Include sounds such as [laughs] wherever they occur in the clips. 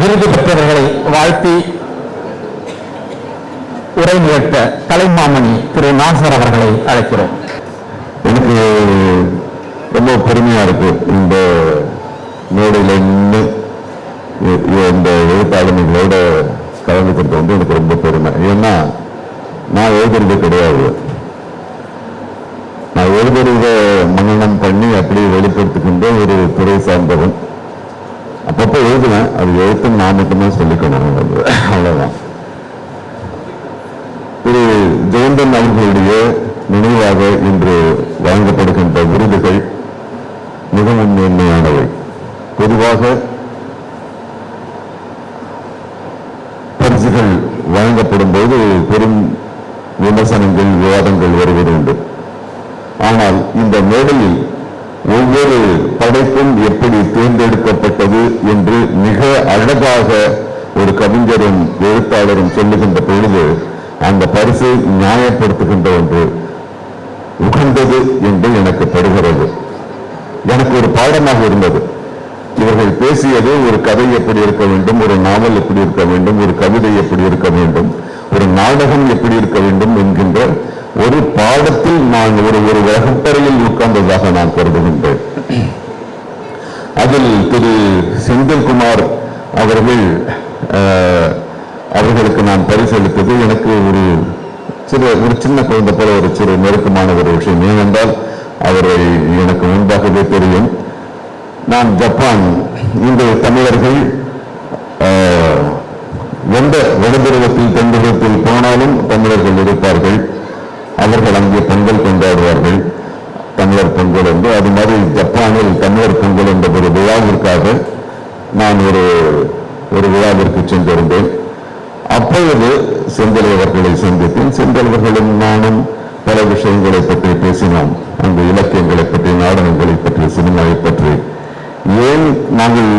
விருது பெற்றவர்களை வாழ்த்தி உரை நிகழ்த்த கலைமாமணி திரு நாசர் அவர்களை அழைக்கிறோம். எனக்கு ரொம்ப பெருமையா இருக்கு இந்த மேடையில் நின்று இந்த எழுத்தாளர்களோட கலந்துக்கிறது வந்து எனக்கு ரொம்ப பெருமை. ஏன்னா நான் எழுதுறது கிடையாது. நான் எழுதுறத மன்னனம் பண்ணி அப்படியே வெளிப்படுத்திக்கின்ற ஒரு துறை சார்ந்தவன். அப்பப்போ எழுதுவேன். அது எழுத்து நான் மட்டும்தான் சொல்லிக்கணும். அவ்வளோதான் திரு ஜெயந்தன் அவர்களுடைய நினைவாக இன்று வழங்கப்படுகின்ற விருதுகள் மிகவும் மேன்மையானவை. பொதுவாக பரிசுகள் வழங்கப்படும் போது பெரும் விமர்சனங்கள் விவாதங்கள் வருவது உண்டு. ஆனால் இந்த மேடையில் ஒவ்வொரு படைப்பும் எனக்காக ஒரு கவிஞரும் எழுத்தாளரும் சொல்லுகின்ற பொழுது அந்த பரிசு நியாயப்படுத்துகின்ற ஒன்று உகந்தது என்று எனக்கு படுகிறது எனக்கு ஒரு பாடமாக இருந்தது. இவர்கள் பேசியது ஒரு கதை எப்படி இருக்க வேண்டும் ஒரு நாவல் எப்படி இருக்க வேண்டும் ஒரு கவிதை எப்படி இருக்க வேண்டும் ஒரு நாடகம் எப்படி இருக்க வேண்டும் என்கின்ற ஒரு பாடத்தில் நான் ஒரு ஒரு வகுப்பறையில் உட்கார்ந்ததாக நான் கருதுகின்றேன். அதில் திரு செந்தில்குமார் அவர்கள் அவர்களுக்கு நான் பரிசளித்தது எனக்கு ஒரு சிறு ஒரு சின்ன குழந்தை போல ஒரு சிறு நெருக்கமான ஒரு விஷயம் ஏனென்றால் அவரை எனக்கு முன்பாகவே தெரியும். நான் ஜப்பான் இன்று தமிழர்கள் எந்த வடதுருவத்தில் தென்துருவத்தில் போனாலும் தமிழர்கள் இருப்பார்கள். அவர்கள் அங்கே பொங்கல் கொண்டாடுவார்கள். தமிழர் பொங்கல் என்று அது மாதிரி ஜப்பானில் தமிழர் பொங்கல் என்ற ஒரு விழாவிற்காக நான் ஒரு ஒரு விழாவிற்கு சென்றிருந்தேன். அப்பொழுது செந்தில் அவர்களை சந்தித்தேன். செந்தில் அவர்களும் நானும் பல விஷயங்களை பற்றி பேசினோம். அந்த இலக்கியங்களை பற்றி நாடகங்களை பற்றி சினிமாவை பற்றி. ஏன் நாங்கள்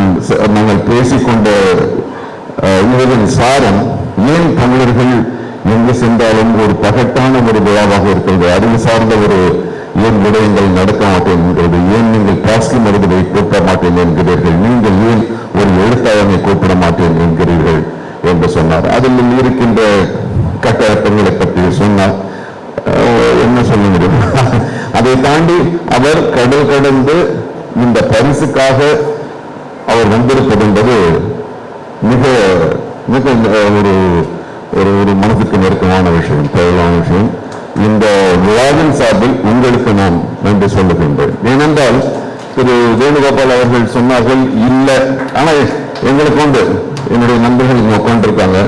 நாங்கள் பேசிக்கொண்ட இதன் சாரம் ஏன் தமிழர்கள் எங்கு சென்றாலும் ஒரு பகட்டான ஒரு விழாவாக இருக்கிறது? அறிவு சார்ந்த ஒரு ஏன் விடயங்கள் நடக்க மாட்டேன் என்கிறது? ஏன் நீங்கள் பிளாஸ்டிக் மருந்துகளை கூட்ட மாட்டேன் என்கிறீர்கள்? நீங்கள் ஏன் ஒரு எழுத்தாளனை கூப்பிட மாட்டேன் என்கிறீர்கள் என்று சொன்னார். அதில் இருக்கின்ற கட்டடங்களை பற்றி சொன்னார். என்ன சொல்ல முடியும்? [laughs] அதை தாண்டி அவர் கடல் கடந்து இந்த பரிசுக்காக அவர் வந்திருப்பது என்பது மிக மிக ஒரு ஒரு ஒரு மனதுக்கு நெருக்கமான விஷயம் தேவையான விஷயம். இந்த விழாவின் சார்பில் உங்களுக்கு நான் நன்றி சொல்லுகின்றேன். ஏனென்றால் திரு வேணுகோபால் அவர்கள் சொன்னார்கள் இல்லை. ஆனால் எங்களுக்கு உண்டு. என்னுடைய நண்பர்கள் இங்கே உட்காந்துருக்காங்க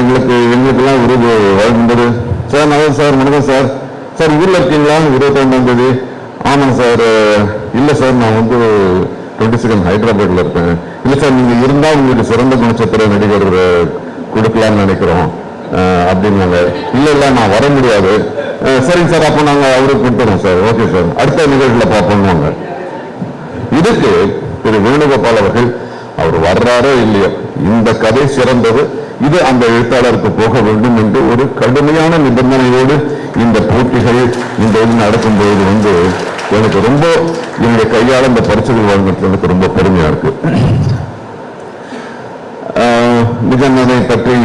எங்களுக்கு எங்களுக்கெல்லாம் விருது வழங்கும்போது சார் நல்லது சார் வணக்கம் சார். சார் ஊரில் இருக்கீங்களா? இருபத்தைந்தாம் தேதி. ஆமாம் சார் இல்லை சார் நான் வந்து டுவெண்ட்டி செகண்ட் ஹைதராபாத்தில் இருக்கேன். இல்லை சார் நீங்கள் இருந்தால் உங்களுக்கு சிறந்த குணச்சத்திர நடிகர் கொடுக்கலாம்னு நினைக்கிறோம். அப்படின்னாங்க. இல்லை இல்லை நான் வர முடியாது. சரிங்க சார் அப்போ நாங்கள் அவருக்கு கொடுத்துறோம் சார். Okay sir. அடுத்த நிகழ்ச்சியில் பார்ப்போம்வாங்க இதுக்கு திரு வேணுகோபால் அவர்கள் அவர் வர்றாரோ இல்லையோ இந்த கதை சிறந்தது. இது அந்த எழுத்தாளருக்கு போக வேண்டும் என்று ஒரு கடுமையான நிபந்தனையோடு இந்த போட்டிகள் இந்த இது நடக்கும்போது வந்து எனக்கு ரொம்ப என்னுடைய கையால் இந்த பரிசுகள் வழங்குறது எனக்கு ரொம்ப பெருமையா இருக்கு. ஆஹ், பற்றி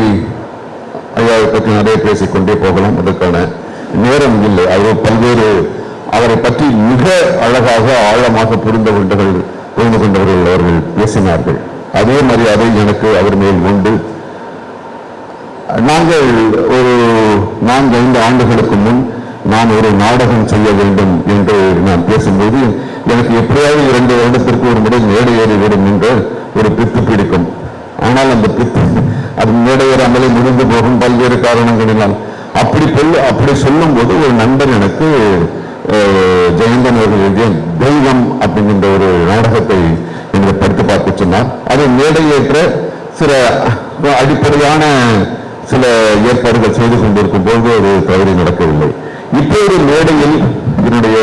ஐயாவை பற்றி நிறைய பேசிக்கொண்டே போகலாம். அதற்கான நேரம் இல்லை. அவர் பல்வேறு அவரை பற்றி மிக அழகாக ஆழமாக புரிந்து கொண்டவர்கள் புரிந்து கொண்டவர்கள் அவர்கள் பேசினார்கள். அதே மரியாதை எனக்கு அவர் மேல் உண்டு. நாங்கள் ஒரு நான்கு ஐந்து ஆண்டுகளுக்கு முன் நான் ஒரு நாடகம் செய்ய வேண்டும் என்று நான் பேசும்போது எனக்கு எப்படியாவது இரண்டு வருடத்திற்கு ஒரு முறை மேடை ஏறி விடும் என்று ஒரு பித்து பிடிக்கும். ஆனால் அந்த பித்து அது மேடை ஏறாமலே முடிந்து போகும் பல்வேறு காரணங்களினால் அப்படி கொள்ள அப்படி சொல்லும்போது ஒரு நண்பர் எனக்கு ஜெயந்தன் அவர்கள் எழுதிய தெய்வம் அப்படிங்கிற ஒரு நாடகத்தை எங்களை படித்து பார்க்க சொன்னார் அதை மேடையேற்ற சில அடிப்படையான சில ஏற்பாடுகள் செய்து கொண்டிருக்கும் போது ஒரு தவறு நடக்கவில்லை. இப்போது மேடையில் என்னுடைய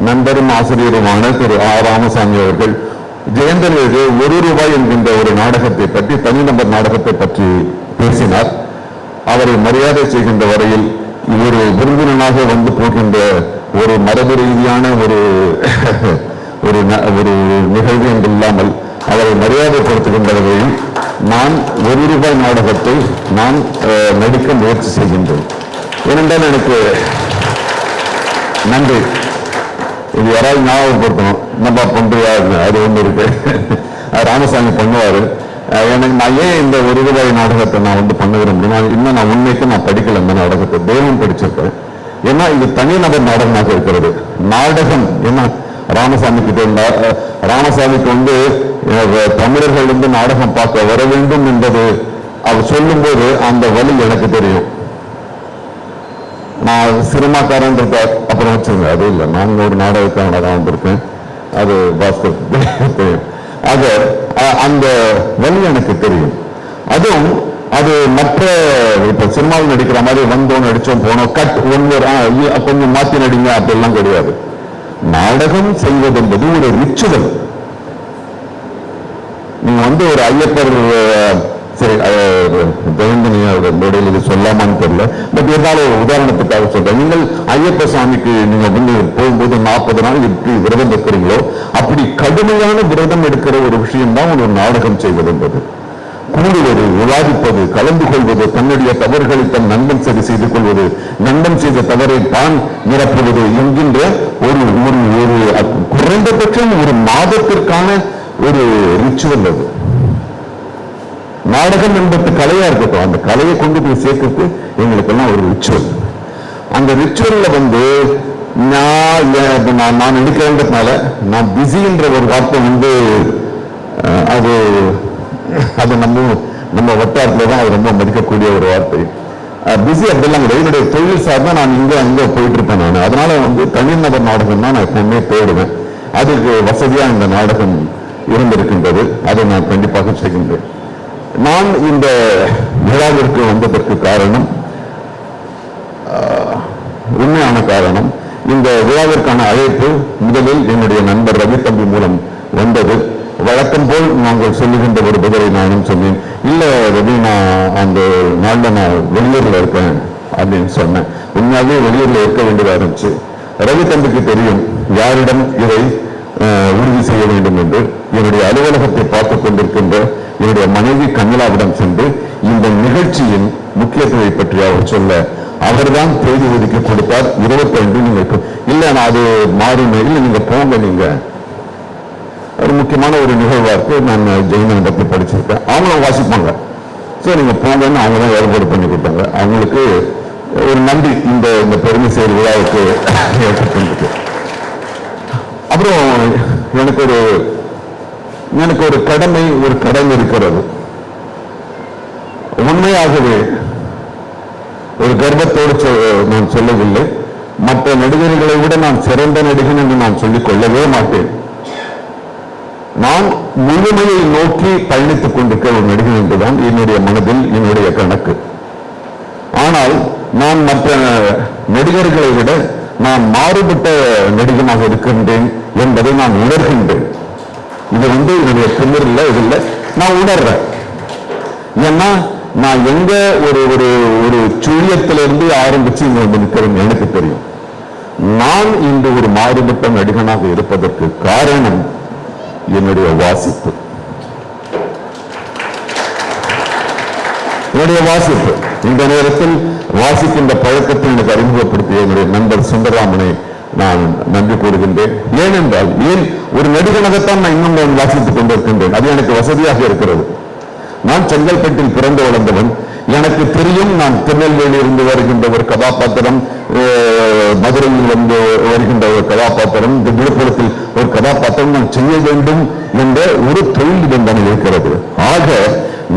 நண்பரும் ஆசிரியருமான திரு ஆ. ராமசாமி அவர்கள் ஜெயந்தன் எழுதிய ஒரு ரூபாய் என்கின்ற ஒரு நாடகத்தை பற்றி தனிநபர் நாடகத்தை பற்றி பேசினார். அவரை மரியாதை செய்கின்ற வரையில் ஒரு விருந்தினனாக வந்து போகின்ற ஒரு மரபு ரீதியான ஒரு [laughs] ஒரு ந- ஒரு நிகழ்வு என்று இல்லாமல் அவரை மரியாதைப்படுத்துகின்ற வகையில் நான் ஒரு ரூபாய் நாடகத்தை நான் அஹ், நடிக்க முயற்சி செய்கின்றேன். ஏனென்றால் எனக்கு நன்றி. இது யாராவது ஞாபகப்படுத்தணும் நம்ம பண்றியா? அது ஒன்று இருக்கு. [laughs] ராமசாமி பண்ணுவாரு. எனக்கு நான் ஏன் இந்த ஒரு ரூபாய் நாடகத்தை நான் வந்து பண்ண விரும்புகிறேன்? இன்னும் நான் உண்மைக்கு நான் படிக்கல இந்த நாடகத்தை. தெய்வம் படிச்சிருக்கேன் ஏன்னா இது தனிநபர் நாடகமாக இருக்கிறது. நாடகம் என்ன ராமசாமி கிட்ட அஹ் ராமசாமிக்கு வந்து தமிழர்கள் வந்து நாடகம் பார்க்க வர வேண்டும் என்பது அவர் சொல்லும்போது அந்த வழி எனக்கு தெரியும். நான் சினிமாக்காரன்றத அப்புறம் வச்சிருங்க அது இல்லை. நான் ஒரு நாடகக்காரனாக தான் வந்திருக்கேன். அது பாஸ்கர் தெரியும். ஆக அந்த வழி எனக்கு தெரியும். அதுவும் அது மற்ற இப்ப சினிமாவில் நடிக்கிற மாதிரி வந்தோம் நடிச்சோம் போனோம் கட் ஒன்று கொஞ்சம் மாத்தி நடிங்க அப்படிலாம் கிடையாது. நாடகம் செய்வது என்பது ஒரு ரிச்சுவல் நீங்க வந்து ஒரு ஐயப்பர் அஹ், சரி மேடையில் இது சொல்லாமான்னு தெரியல. பட் இருந்தாலும் ஒரு உதாரணத்துக்காக சொல்றேன். நீங்கள் ஐயப்ப சாமிக்கு நீங்க வந்து போகும்போது நாற்பது நாள் எப்படி விரதம் இருக்கிறீங்களோ அப்படி கடுமையான விரதம் எடுக்கிற ஒரு விஷயம் தான் ஒரு நாடகம் செய்வது என்பது கூடுவது விவாதிப்பது கலந்து கொள்வது தன்னுடைய தவறுகளை தன் நண்பன் சரி செய்து கொள்வது நண்பன் செய்த தவறை தான் நிரப்புவது என்கின்ற ஒரு ஒரு ஒரு குறைந்தபட்சம் ஒரு மாதத்திற்கான ஒரு ரிச்சுவல் அது. நாடகம் என்பது கலையா இருக்கட்டும் அந்த கலையை கொண்டு போய் சேர்க்கிறது எங்களுக்கெல்லாம் ஒரு ரிச்சுவல் அந்த ரிச்சுவல்ல வந்து நான் ஏன் நான் நான் நான் பிஸின்ற ஒரு வார்த்தை வந்து அஹ், அது அது நம்ம நம்ம வட்டாரத்தில் தான் அது ரொம்ப மதிக்கக்கூடிய ஒரு வார்த்தை. பிஸி அப்படிலாம் கிடையாது. என்னுடைய தொழில் சார்ந்தா நான் இங்கே அங்கே போயிட்டு இருப்பேன் நான். அதனால வந்து தனிநபர் நாடகம் தான் நான் எப்பவுமே தேடுவேன். அதுக்கு வசதியாக இந்த நாடகம் இருந்திருக்கின்றது. அதை நான் கண்டிப்பாக செய்கின்றேன். நான் இந்த விழாவிற்கு வந்ததற்கு காரணம் ஆஹ், உண்மையான காரணம் இந்த விழாவிற்கான அழைப்பு முதலில் என்னுடைய நண்பர் ரவி தம்பி மூலம் வந்தது. வழக்கம் போல் நாங்கள் சொல்லுகின்ற ஒரு பதிலை நானும் சொன்னேன். இல்லை ரவி நான் அந்த நாளில் நான் வெளியூரில் இருக்கேன் அப்படின்னு சொன்னேன். உண்மையாகவே வெளியூரில் இருக்க வேண்டியதாக இருந்துச்சு. ரவி தம்பிக்கு தெரியும் யாரிடம் இதை ஆஹ், உறுதி செய்ய வேண்டும் என்று. என்னுடைய அலுவலகத்தை பார்த்து கொண்டிருக்கின்ற என்னுடைய மனைவி கமலாவிடம் சென்று இந்த நிகழ்ச்சியின் முக்கியத்துவை பற்றி அவர் சொல்ல அவர்தான் தேதி ஒதுக்கி கொடுத்தார். இருபத்தி ரெண்டு நீங்க இல்ல நான் அது மாறுமே. மாறி நீங்க போங்க நீங்க. ஒரு முக்கியமான ஒரு நிகழ்வாக இருக்கு. நான் ஜெயினன் பத்தி படிச்சிருக்கேன். அவங்களும் வாசிப்பாங்க. சரி நீங்கள் போங்கன்னு அவங்க தான் ஏற்பாடு பண்ணி கொடுத்தாங்க. அவங்களுக்கு ஒரு நன்றி இந்த இந்த பெருமை செயல் விழாவுக்கு ஏற்றுக்கொண்டது அப்புறம் எனக்கு ஒரு எனக்கு ஒரு கடமை ஒரு கடன் இருக்கிறது. உண்மையாகவே ஒரு கர்ப்பத்தோடு சொ- நான் சொல்லவில்லை. மற்ற நடிகர்களை விட நான் சிறந்த நடிகன் என்று நான் சொல்லிக் கொள்ளவே மாட்டேன். நான் முழுமையை நோக்கி பயணித்துக் கொண்டிருக்கிற ஒரு நடிகன் என்றுதான் என்னுடைய மனதில் என்னுடைய கணக்கு. ஆனால் நான் மற்ற நடிகர்களை விட நான் மாறுபட்ட நடிகனாக இருக்கின்றேன் என்பதை நான் உணர்கின்றேன். இது வந்து என்னுடைய திமிர் இல்லை இல்லை. நான் உணர்றேன். ஏன்னா நான் எங்க ஒரு ஒரு ஒரு சுழியத்திலிருந்து ஆரம்பிச்சு இங்க வந்து நிற்கிறேன் எனக்கு தெரியும். நான் இன்று ஒரு மாறுபட்ட நடிகனாக இருப்பதற்கு காரணம் என்னுடைய வாசிப்பு. என்னுடைய வாசிப்பு. இந்த நேரத்தில் வாசிக்கின்ற பழக்கத்தை எனக்கு அறிமுகப்படுத்திய என்னுடைய நண்பர் சுந்தரராமனை நான் நன்றி கூறுகின்றேன். ஏனென்றால் ஏன் ஒரு நடிகனாகத்தான் நான் இன்னும் நான் வாசித்துக் கொண்டிருக்கின்றேன். அது எனக்கு வசதியாக இருக்கிறது. நான் செங்கல்பட்டில் பிறந்து வளர்ந்தவன். எனக்கு தெரியும் நான் திருநெல்வேலியிலிருந்து வருகின்ற ஒரு கதாபாத்திரம் மதுரையிலிருந்து மதுரையில் வருகின்ற ஒரு கதாபாத்திரம் இந்த விழுப்புரத்தில் ஒரு கதாபாத்திரம் நான் செய்ய வேண்டும் என்ற ஒரு தொழில் நிபந்தனை இருக்கிறது. ஆக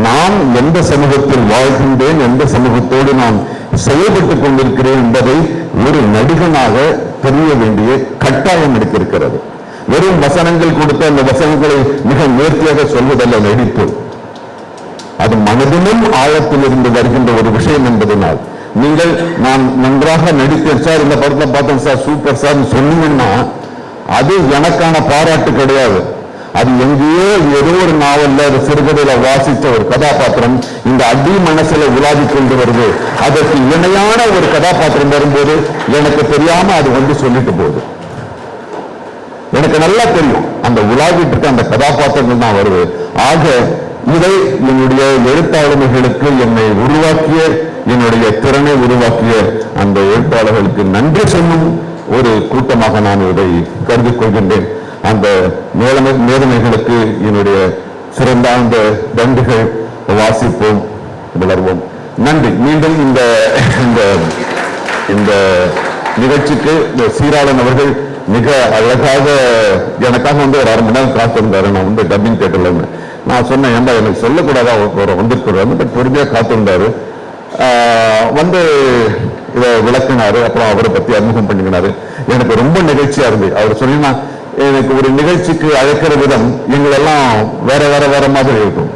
நான் எந்த சமூகத்தில் வாழ்கின்றேன் எந்த சமூகத்தோடு நான் செயல்பட்டுக் கொண்டிருக்கிறேன் என்பதை ஒரு நடிகனாக தெரிய வேண்டிய கட்டாயம் எடுத்திருக்கிறது வெறும் வசனங்கள் கொடுத்த அந்த வசனங்களை மிக நேர்த்தியாக சொல்வதல்ல நடிப்பு. அது மனதிலும் ஆழத்தில் இருந்து வருகின்ற ஒரு விஷயம் என்பதனால். நீங்கள் நான் நன்றாக நடித்தேன் சார் இந்த படத்தை பார்த்தேன் சார் சூப்பர் சார் சொன்னீங்கன்னா அது எனக்கான பாராட்டு கிடையாது. அது எங்கேயோ ஏதோ ஒரு நாவல்ல ஒரு சிறுகதையில வாசித்த ஒரு கதாபாத்திரம் இந்த அடி மனசுல உலாதி கொண்டு வருது. அதற்கு இணையான ஒரு கதாபாத்திரம் வரும்போது எனக்கு தெரியாம அது வந்து சொல்லிட்டு போகுது. எனக்கு நல்லா தெரியும். அந்த உலாவிட்டு இருக்க அந்த கதாபாத்திரங்கள் தான் வருது. ஆக இதை என்னுடைய எழுத்தாளுமைகளுக்கு என்னை உருவாக்கிய என்னுடைய திறனை உருவாக்கிய அந்த எழுத்தாளர்களுக்கு நன்றி சொல்லும் ஒரு கூட்டமாக நான் இதை கருதி கொள்கின்றேன். அந்த மேலமை மேதமைகளுக்கு என்னுடைய சிறந்த அந்த நன்றிகள் வாசிப்போம் வளர்வோம். நன்றி. மீண்டும் இந்த இந்த இந்த நிகழ்ச்சிக்கு இந்த சீராளன் அவர்கள் மிக அழகாக எனக்காக வந்து ஒரு அரை மணி நேரம் காத்திருந்தாரு நான் வந்து டப்பிங் தேட்டர்ல நான் சொன்னேன் ஏன்டா எனக்கு சொல்லக்கூடாதா? ஒரு வந்திருக்கிறாரு பட் பொறுமையாக காத்திருந்தார். வந்து இதை விளக்கினார் அப்புறம் அவரை பற்றி அறிமுகம் பண்ணிக்கினாரு. எனக்கு ரொம்ப நிகழ்ச்சியாக இருந்தது அவர் சொன்னீங்கன்னா எனக்கு ஒரு நிகழ்ச்சிக்கு அழைக்கிற விதம் எங்களெல்லாம் வேற வேற வேற மாதிரி இருக்கும்.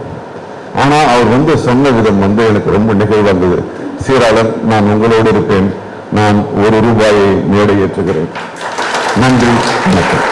ஆனால் அவர் வந்து சொன்ன விதம் வந்து எனக்கு ரொம்ப நிகழ்வு வந்தது சீராளர் நான் உங்களோடு இருப்பேன். நான் ஒரு ரூபாயை மேடை ஏற்றுகிறேன். நன்றி வணக்கம்.